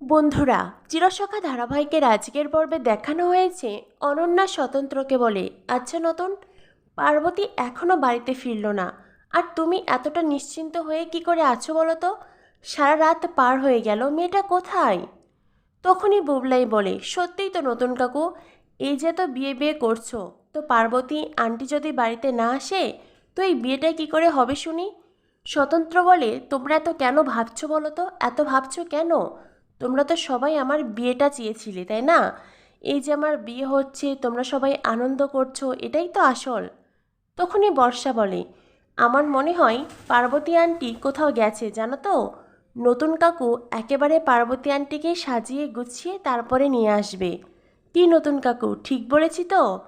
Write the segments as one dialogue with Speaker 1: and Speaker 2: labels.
Speaker 1: বন্ধুরা, চিরসখা ধারাবাহিকের আজকের পর্বে দেখানো হয়েছে অনন্যা স্বতন্ত্রকে বলে। আচ্ছা নতুন, পার্বতী এখনও বাড়িতে ফিরল না। আর তুমি এতটা নিশ্চিন্ত হয়ে কি করে আছো বলো তো? সারা রাত পার হয়ে গেল, মেয়েটা কোথায়? তখনই বুবলাই বলে, সত্যিই তো নতুন কাকু, এই যে তো বিয়ে বিয়ে করছ, তো পার্বতী আন্টি যদি বাড়িতে না আসে, তো এই বিয়েটা কি করে হবে শুনি? স্বতন্ত্র বলে, তোমরা এত কেন ভাবছ বলো তো? এত ভাবছ কেন? তোমরা তো সবাই আমার বিয়েটা চেয়েছিলে, তাই না? এই যে আমার বিয়ে হচ্ছে, তোমরা সবাই আনন্দ করছ, এটাই তো আসল। তখনই বর্ষা বলে, আমার মনে হয় পার্বতী আন্টি কোথাও গেছে, জানো তো? নতুন কাকু একেবারে পার্বতী আন্টিকে সাজিয়ে গুছিয়ে তারপরে নিয়ে আসবে। কি নতুন কাকু, ঠিক বলেছি তো?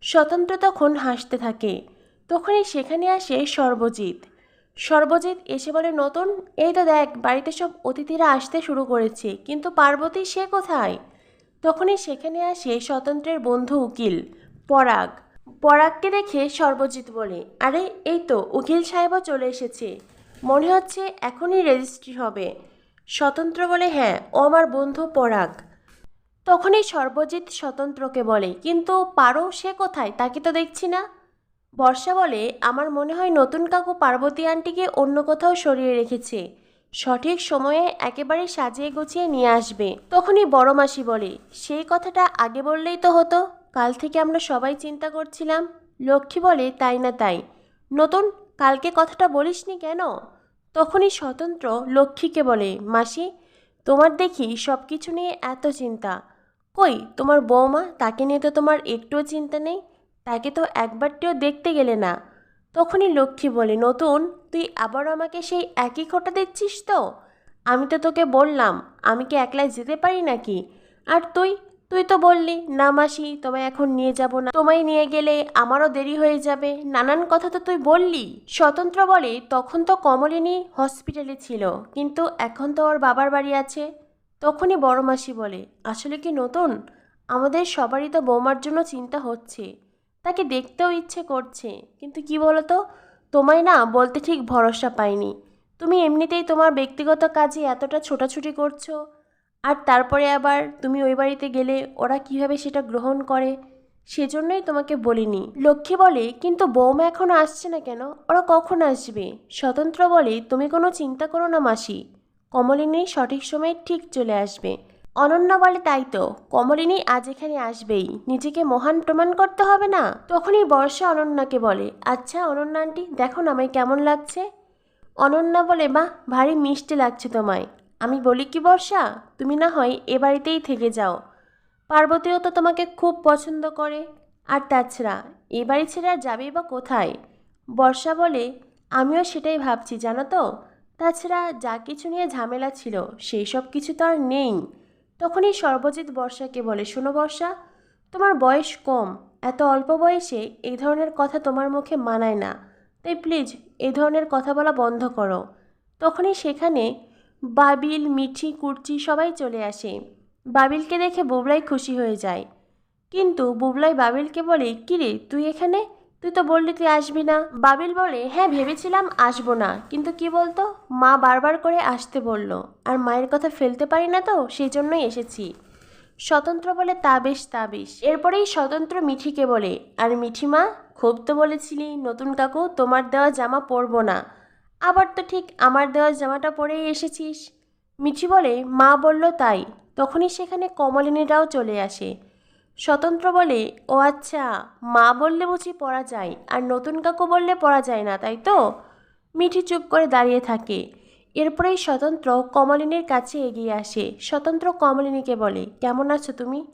Speaker 1: স্বতন্ত্র তখন হাসতে থাকে। তখনই সেখানে আসে সর্বজিৎ। সর্বজিৎ এসে বলে, নতুন? এই তো দেখ, বাড়িতে সব অতিথিরা আসতে শুরু করেছে, কিন্তু পার্বতী সে কোথায়? তখনই সেখানে আসে স্বতন্ত্রের বন্ধু উকিল, পরাগ। পরাগকে দেখে সর্বজিৎ বলে, আরে, এই তো, উকিল সাহেবও চলে এসেছে। মনে হচ্ছে এখনই রেজিস্ট্রি হবে। স্বতন্ত্র বলে হ্যাঁ ও আমার বন্ধু পরাগ। তখনই সর্বজিৎ স্বতন্ত্রকে বলে, কিন্তু পারো সে কোথায়? তাকে তো দেখছি না। বর্ষা বলে, আমার মনে হয় নতুন কাকু পার্বতী আন্টিকে অন্য কোথাও সরিয়ে রেখেছে। সঠিক সময়ে একেবারে সাজিয়ে গুছিয়ে নিয়ে আসবে। তখনই বড় মাসি বলে, সেই কথাটা আগে বললেই তো হতো। কাল থেকে আমরা সবাই চিন্তা করছিলাম। লক্ষ্মী বলে, তাই না তাই। নতুন, কালকে কথাটা বলিসনি কেন? তখনই স্বতন্ত্র লক্ষ্মীকে বলে, মাসি, তোমার দেখি সব কিছু নিয়ে এত চিন্তা। কই, তোমার বৌমা তাকে নিয়ে তো তোমার একটুও চিন্তা নেই। তাকে তো একবারটিও দেখতে গেলে না। তখনই লক্ষ্মী বলে, নতুন, তুই আবার আমাকে সেই একই খোটা দিচ্ছিস তো? আমি তো তোকে বললাম, আমি কি একলাই যেতে পারি নাকি? আর তুই তুই তো বললি, না মাসি, তোমায় এখন নিয়ে যাব না। তোমায় নিয়ে গেলে আমারও দেরি হয়ে যাবে। নানান কথা তো তুই বললি। স্বতন্ত্র বলে, তখন তো কমলিনী হসপিটালে ছিল, কিন্তু এখন তো ওর বাবার বাড়ি আছে। তখনই বড় মাসি বলে, আসলে কি নতুন? আমাদের সবারই তো বৌমার জন্য চিন্তা হচ্ছে। তাকে দেখতেও ইচ্ছে করছে। কিন্তু কি বলো তো তোমায় না বলতে ঠিক ভরসা পাইনি। তুমি এমনিতেই তোমার ব্যক্তিগত কাজে এতটা ছোটাছুটি করছ। আর তারপরে আবার তুমি ওই বাড়িতে গেলে ওরা কীভাবে সেটা গ্রহণ করে, সেজন্যই তোমাকে বলিনি। লক্ষ্মী বলে, কিন্তু বৌমা এখনও আসছে না কেন? ওরা কখন আসবে? স্বতন্ত্র বলে, তুমি কোনো চিন্তা করো না মাসি। কমলিনী সঠিক সময়ে ঠিক চলে আসবে। অনন্যা বলে তাই তো। কমলিনী আজ এখানে আসবেই। নিজেকে মহান প্রমাণ করতে হবে না? তখনই বর্ষা অনন্যাকে বলে আচ্ছা অনন্যা আন্টি, দেখো না আমায় কেমন লাগছে? অনন্যা বলে, মা, ভারী মিষ্টি লাগছে তোমায়। আমি বলি কি বর্ষা, তুমি না হয় এ বাড়িতেই থেকে যাও। পার্বতীও তো তোমাকে খুব পছন্দ করে। আর তাছাড়া, এ বাড়ি ছেড়ে আর যাবেই বা কোথায়? বর্ষা বলে, আমিও সেটাই ভাবছি, জানো তো। তাছাড়া যা কিছু নিয়ে ঝামেলা ছিল, সেই সব কিছু তো আর নেই। তখনই সর্বজিৎ বর্ষাকে বলে, শোনো বর্ষা, তোমার বয়স কম। এত অল্প বয়সে এই ধরনের কথা তোমার মুখে মানায় না। তাই প্লিজ এই ধরনের কথা বলা বন্ধ করো। তখনই সেখানে বাবিল, মিঠি, কুর্চি সবাই চলে আসে। বাবিলকে দেখে বুবলাই খুশি হয়ে যায়। কিন্তু বুবলাই বাবিলকে বলে, কিরে, তুই এখানে? তুই তো বললি তুই আসবি না। বাবিল বলে হ্যাঁ ভেবেছিলাম আসব না। কিন্তু কি বলতো, মা বারবার করে আসতে বলল। আর মায়ের কথা ফেলতে পারি না তো, সেই জন্যই এসেছি। স্বতন্ত্র বলে, তা বেশ তা বেশ। এরপরেই স্বতন্ত্র মিঠিকে বলে, আর মিঠি মা খুব তো বলেছিলি, নতুন কাকু, তোমার দেওয়া জামা পরবো না। আবার তো ঠিক আমার দেওয়া জামাটা পরেই এসেছিস। মিঠি বলে, মা বলল তাই। তখনই সেখানে কমলিনীরাও চলে আসে। স্বতন্ত্র বলে, ও আচ্ছা মা বললে বুঝি পড়া যায়, আর নতুন কাকু বললে পড়া যায় না, তাই তো? মিঠি চুপ করে দাঁড়িয়ে থাকে। এরপরেই স্বতন্ত্র কমলিনীর কাছে এগিয়ে আসে। স্বতন্ত্র কমলিনীকে বলে, কেমন আছো তুমি?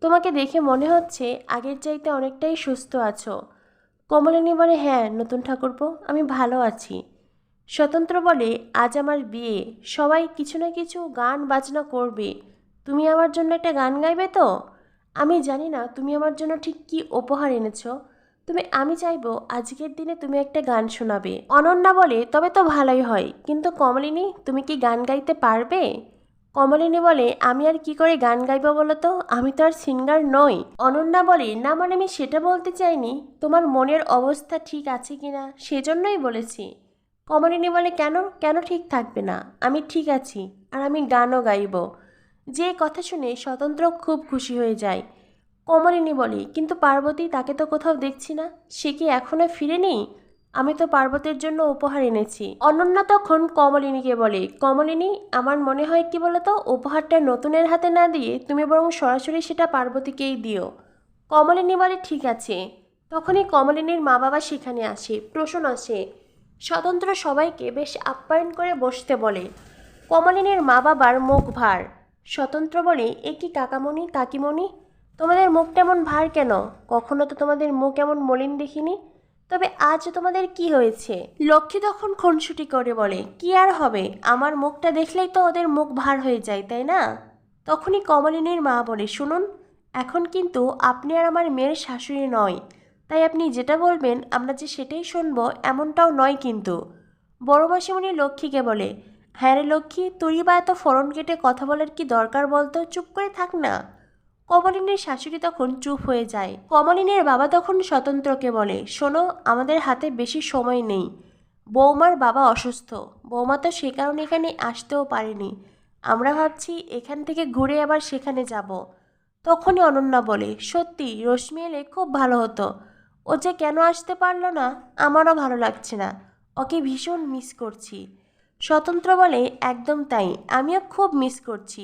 Speaker 1: তোমাকে দেখে মনে হচ্ছে আগের চাইতে অনেকটাই সুস্থ আছো। কমলিনী বলে হ্যাঁ নতুন ঠাকুরপো, আমি ভালো আছি। স্বতন্ত্র বলে, আজ আমার বিয়ে, সবাই কিছু না কিছু গান বাজনা করবে। তুমি আমার জন্য একটা গান গাইবে তো? আমি জানি না তুমি আমার জন্য ঠিক কি উপহার এনেছো। তুমি, আমি চাইব আজকের দিনে তুমি একটা গান শোনাবে। অনন্যা বলে, তবে তো ভালোই হয়। কিন্তু কমলিনী, তুমি কি গান গাইতে পারবে? কমলিনী বলে, আমি আর কি করে গান গাইবো বলো তো আমি তো আর সিঙ্গার নই। অনন্যা বলে, না মানে আমি সেটা বলতে চাইনি। তোমার মনের অবস্থা ঠিক আছে কিনা সেজন্যই বলেছি। কমলিনী বলে, কেন? কেন ঠিক থাকবে না? আমি ঠিক আছি, আর আমি গানও গাইব। যে কথা শুনে স্বতন্ত্র খুব খুশি হয়ে যায়। কমলিনী বলে, কিন্তু পার্বতী, তাকে তো কোথাও দেখছি না। সে কি এখনও ফিরেনি? আমি তো পার্বতীর জন্য উপহার এনেছি। অনন্যা তখন কমলিনীকে বলে, কমলিনী, আমার মনে হয় কি বলতো, উপহারটা নতুনের হাতে না দিয়ে তুমি বরং সরাসরি সেটা পার্বতীকেই দিও। কমলিনী বলে, ঠিক আছে। তখনই কমলিনীর মা বাবা সেখানে আসে প্রশ্ন আসে। স্বতন্ত্র সবাইকে বেশ আপ্যায়ন করে বসতে বলে। কমলিনীর মা বাবার মুখ ভার। স্বতন্ত্র বলে এ কি কাকামণি, কাকিমণি? তোমাদের মুখ এমন ভার কেন? কখনো তো তোমাদের মুখ এমন মলিন দেখিনি। তবে আজ তোমাদের কি হয়েছে? লক্ষ্মী তখন খুনসুটি করে বলে, কি আর হবে? আমার মুখটা দেখলেই তো ওদের মুখ ভার হয়ে যায়, তাই না? তখনই কমলিনীর মা বলে, শুনুন, এখন কিন্তু আপনি আর আমার মেয়ের শাশুড়ি নয়। তাই আপনি যেটা বলবেন, আমরা যে সেটাই শুনব, এমনটাও নয় কিন্তু। বড় মাসিমণি লক্ষ্মীকে বলে হ্যাঁ রে লক্ষ্মী তুই বা এত ফরন কেটে কথা বলার কি দরকার বলতো? চুপ করে থাক না। কমলিনীর শাশুড়ি তখন চুপ হয়ে যায়। কমলিনীর বাবা তখন স্বতন্ত্রকে বলে, শোনো, আমাদের হাতে বেশি সময় নেই। বৌমার বাবা অসুস্থ। বৌমা তো সে কারণে এখানে আসতেও পারেনি। আমরা ভাবছি এখান থেকে ঘুরে আবার সেখানে যাব। তখনই অনন্যা বলে, সত্যি, রশ্মি এলে খুব ভালো হতো। ও যে কেন আসতে পারল না, আমারও ভালো লাগছে না। ওকে ভীষণ মিস করছি। স্বতন্ত্র বলে একদম তাই, আমিও খুব মিস করছি।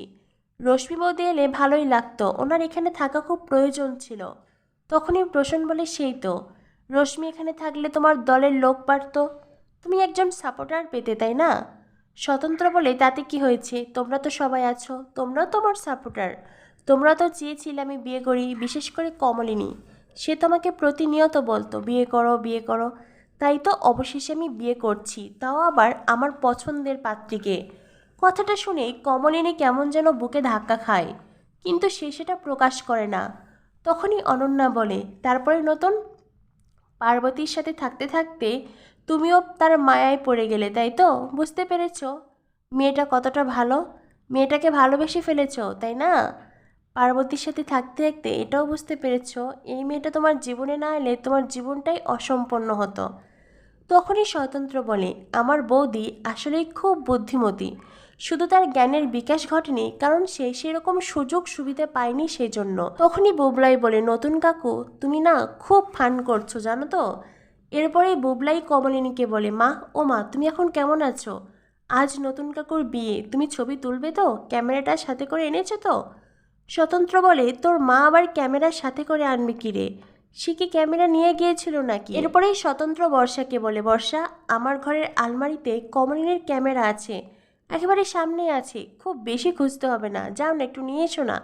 Speaker 1: রশ্মি বৌদি এলে ভালোই লাগতো, ওনার এখানে থাকা খুব প্রয়োজন ছিল। তখনই প্রসন্ন বলে, সেই তো, রশ্মি এখানে থাকলে তোমার দলের লোক বাড়তো। তুমি একজন সাপোর্টার পেতে, তাই না? স্বতন্ত্র বলে, তাতে কি হয়েছে? তোমরা তো সবাই আছো, তোমরাও তোমার সাপোর্টার তোমরা তো চেয়েছিলে আমি বিয়ে করি, বিশেষ করে কমলিনী। সে তোমাকে প্রতিনিয়ত বলতো, বিয়ে করো বিয়ে করো। তাই তো অবশেষে আমি বিয়ে করছি, তাও আবার আমার পছন্দের পাত্রীকে। কথাটা শুনে কমলিনী কেমন যেন বুকে ধাক্কা খায়, কিন্তু সে সেটা প্রকাশ করে না। তখনই অনন্যা বলে, তারপরে নতুন? পার্বতীর সাথে থাকতে থাকতে তুমিও তার মায়ায় পড়ে গেলে, তাই তো? বুঝতে পেরেছ? মেয়েটা কতটা ভালো? মেয়েটাকে ভালোবেসে ফেলেছ, তাই না? পার্বতীর সাথে থাকতে থাকতে এটাও বুঝতে পেরেছ, এই মেয়েটা তোমার জীবনে না এলে তোমার জীবনটাই অসম্পন্ন হতো। তখনই স্বতন্ত্র বলে, আমার বৌদি আসলেই খুব বুদ্ধিমতী। শুধু তার জ্ঞানের বিকাশ ঘটেনি, কারণ সে সেরকম সুযোগ সুবিধা পায়নি সেই জন্য তখনই বুবলাই বলে, নতুন কাকু, তুমি না খুব ফান করছ, জানো তো? এরপরেই বুবলাই কমলিনীকে বলে, মা, ও মা, তুমি এখন কেমন আছো? আজ নতুন কাকুর বিয়ে, তুমি ছবি তুলবে তো? ক্যামেরাটা সাথে করে এনেছো তো? স্বতন্ত্র বলে, তোর মা আবার ক্যামেরার সাথে করে আনবে কি রে? সে কি ক্যামেরা নিয়ে গিয়েছিল নাকি? এরপরেই স্বতন্ত্র বর্ষাকে বলে বর্ষা আমার ঘরের আলমারিতে কমলিনের ক্যামেরা আছে। একেবারে সামনে আছে। খুব বেশি খুঁজতে হবে না। যাও না একটু নিয়ে এসো না।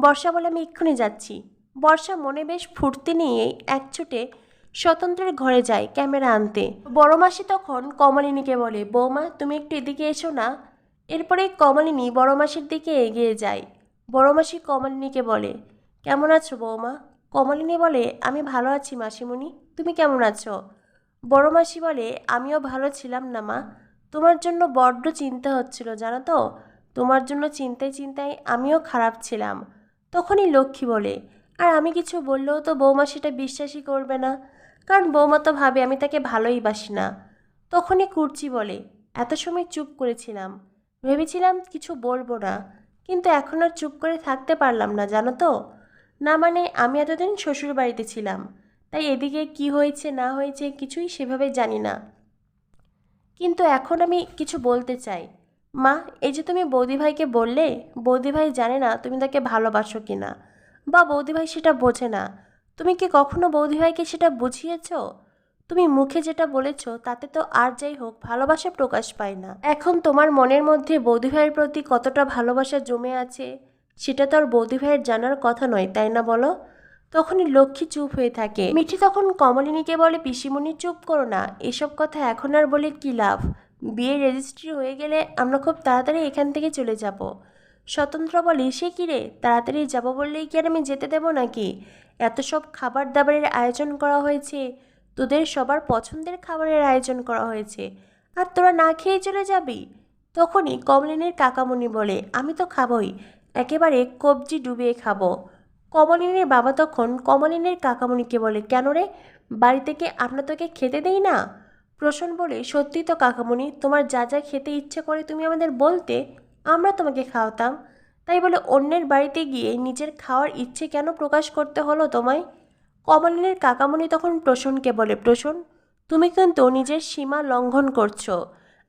Speaker 1: বর্ষা বলে আমি এক্ষুনি যাচ্ছি। বর্ষা মনে বেশ ফুর্তি নিয়ে এক ছুটে স্বতন্ত্রের ঘরে যায় ক্যামেরা আনতে। বড় মাসি তখন কমলিনীকে বলে বৌমা তুমি একটু এদিকে এসো না। এরপরে কমলিনী বড় মাসির দিকে এগিয়ে যায়। বড় মাসি কমলিনীকে বলে কেমন আছো বৌমা? কমলিনী বলে, আমি ভালো আছি মাসিমণি, তুমি কেমন আছো? বড় মাসি বলে, আমিও ভালো ছিলাম না মা। তোমার জন্য বড্ড চিন্তা হচ্ছিল, জানো তো? তোমার জন্য চিন্তায় চিন্তায় আমিও খারাপ ছিলাম। তখনই লক্ষ্মী বলে, আর আমি কিছু বললেও তো বৌমা সেটা বিশ্বাসই করবে না, কারণ বৌমা তো ভাবে আমি তাকে ভালোই বাসি না। তখনই কুর্চি বলে, এত সময় চুপ করেছিলাম। ভেবেছিলাম কিছু বলব না, কিন্তু এখন আর চুপ করে থাকতে পারলাম না, জানো তো? না মানে আমি এতদিন শ্বশুর বাড়িতে ছিলাম। তাই এদিকে কি হয়েছে, না হয়েছে কিছুই সেভাবে জানি না। কিন্তু এখন আমি কিছু বলতে চাই। মা, এই যে তুমি বৌদিভাইকে বললে, বৌদিভাই জানে না তুমি তাকে ভালোবাসো কি না বা বৌদিভাই সেটা বোঝে না। তুমি কি কখনো বৌদিভাইকে সেটা বুঝিয়েছ? তুমি মুখে যেটা বলেছ, তাতে তো আর যাই হোক, ভালোবাসা প্রকাশ পায় না। এখন তোমার মনের মধ্যে বৌদিভাইয়ের প্রতি কতটা ভালোবাসা জমে আছে? সেটা তো আর বৌদিভাইয়ের জানার কথা নয়, তাই না বলো? তখনই লক্ষ্মী চুপ হয়ে থাকে। মিঠি তখন কমলিনীকে বলে, পিসিমণি, চুপ করো না। এসব কথা এখন আর বলে কি লাভ? বিয়ের রেজিস্ট্রি হয়ে গেলে আমরা খুব তাড়াতাড়ি এখান থেকে চলে যাব। স্বতন্ত্র বলে, সে কি রে? তাড়াতাড়ি যাব বললেই কি আর আমি যেতে দেবো নাকি? এত সব খাবার দাবারের আয়োজন করা হয়েছে। তোদের সবার পছন্দের খাবারের আয়োজন করা হয়েছে। আর তোরা না খেয়ে চলে যাবি? তখনই কমলিনীর কাকামণি বলে, আমি তো খাবই। একেবারে কবজি ডুবিয়ে খাব। কমলিনীর বাবা তখন কমলিনীর কাকামণিকে বলে, কেন রে? বাড়ি থেকে আমরা তোকে খেতে দেই না? প্রসন্ন বলে, সত্যি তো কাকামণি, তোমার যা যা খেতে ইচ্ছে করে তুমি আমাদের বলতে আমরা তোমাকে খাওয়াতাম। তাই বলে অন্যের বাড়িতে গিয়ে নিজের খাওয়ার ইচ্ছে কেন প্রকাশ করতে হলো তোমায়? কমলিনীর কাকামণি তখন প্রসূনকে বলে প্রসূন তুমি কিন্তু নিজের সীমা লঙ্ঘন করছ।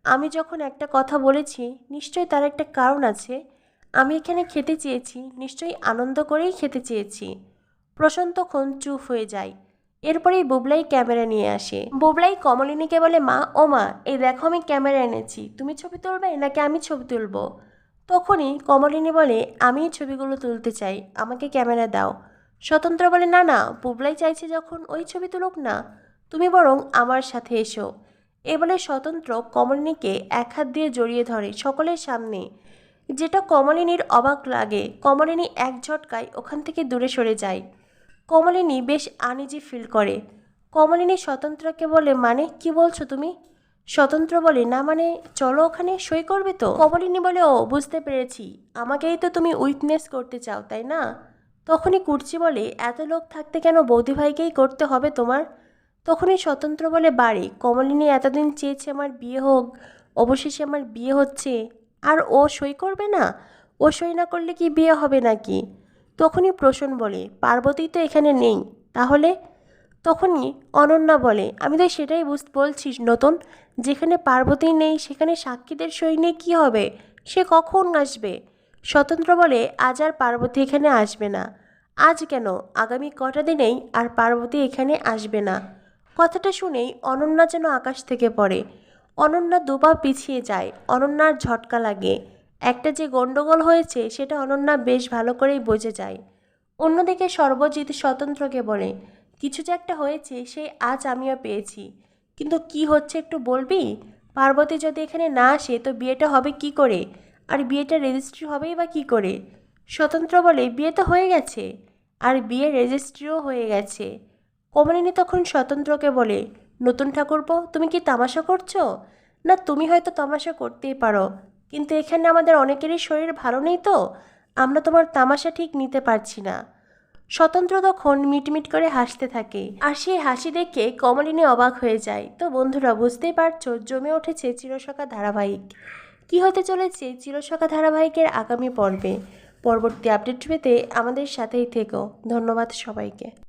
Speaker 1: আমি যখন একটা কথা বলেছি, নিশ্চয়ই তার একটা কারণ আছে। আমি এখানে খেতে চেয়েছি, নিশ্চয়ই আনন্দ করেই খেতে চেয়েছি। প্রশান্ত তখন চুপ হয়ে যায়। এরপরেই বুবলাই ক্যামেরা নিয়ে আসে। বুবলাই কমলিনীকে বলে, মা, ও মা, এই দেখো আমি ক্যামেরা এনেছি। তুমি ছবি তুলবে নাকি আমি ছবি তুলবো? তখনই কমলিনী বলে, আমি ছবিগুলো তুলতে চাই, আমাকে ক্যামেরা দাও। স্বতন্ত্র বলে, না না, বুবলাই চাইছে যখন ওই ছবি তুলুক না। তুমি বরং আমার সাথে এসো। এ বলে স্বতন্ত্র কমলিনীকে এক হাত দিয়ে জড়িয়ে ধরে সকলের সামনে। যেটা কমলিনীর অবাক লাগে। কমলিনী এক ঝটকায় ওখান থেকে দূরে সরে যায়। কমলিনী বেশ আনিজি ফিল করে। কমলিনী স্বতন্ত্রকে বলে মানে কি বলছো তুমি? স্বতন্ত্র বলে, না মানে চলো ওখানে সই করবে তো? কমলিনী বলে, ও, বুঝতে পেরেছি। আমাকেই তো তুমি উইকনেস করতে চাও, তাই না? তখনই কুর্চি বলে, এত লোক থাকতে কেন বৌদি ভাইকেই করতে হবে তোমার? তখনই স্বতন্ত্র বলে বাড়ি কমলিনী এতদিন চেয়েছে আমার বিয়ে হোক, অবশেষে আমার বিয়ে হচ্ছে। আর ও সই করবে না? ও সই না করলে কি বিয়ে হবে নাকি? তখনই প্রসূন বলে, পার্বতী তো এখানে নেই। তাহলে? তখনই অনন্যা বলে, আমি তো সেটাই বুঝ, বলছি নতুন, যেখানে পার্বতী নেই, সেখানে সাক্ষীদের সই নিয়ে কী হবে? সে কখন আসবে? স্বতন্ত্র বলে, আজ আর পার্বতী এখানে আসবে না। আজ কেন? আগামী কটা দিনেই আর পার্বতী এখানে আসবে না। কথাটা শুনেই অনন্যা যেন আকাশ থেকে পড়ে। অনন্যা দুপা পিছিয়ে যায়, অনন্যার ঝটকা লাগে। একটা যে গণ্ডগোল হয়েছে, সেটা অনন্যা বেশ ভালো করেই বোঝে যায়। অন্যদিকে সর্বজিৎ স্বতন্ত্রকে বলে, কিছু যে একটা হয়েছে সেই আজ আমিও পেয়েছি। কিন্তু কি হচ্ছে একটু বলবি? পার্বতী যদি এখানে না আসে, তো বিয়েটা হবে কি করে? আর বিয়েটা রেজিস্ট্রি হবেই বা কি করে? স্বতন্ত্র বলে, বিয়ে তো হয়ে গেছে। আর বিয়ে রেজিস্ট্রিও হয়ে গেছে। কমলিনী তখন স্বতন্ত্রকে বলে নতুন ঠাকুরপো তুমি কি তামাশা করছ? না, তুমি হয়তো তামাশা করতেই পারো। কিন্তু এখানে আমাদের অনেকেরই শরীর ভালো নেই তো। আমরা তোমার তামাশা ঠিক নিতে পারছি না। স্বতন্ত্র তখন মিটমিট করে হাসতে থাকে। আর সেই হাসি দেখে কমলিনী অবাক হয়ে যায়। তো বন্ধুরা, বুঝতেই পারছ, জমে উঠেছে চিরসখা ধারাবাহিক। কি হতে চলেছে চিরসখা ধারাবাহিকের আগামী পর্বে? পরবর্তী আপডেট পেতে আমাদের সাথেই থেকো। ধন্যবাদ সবাইকে।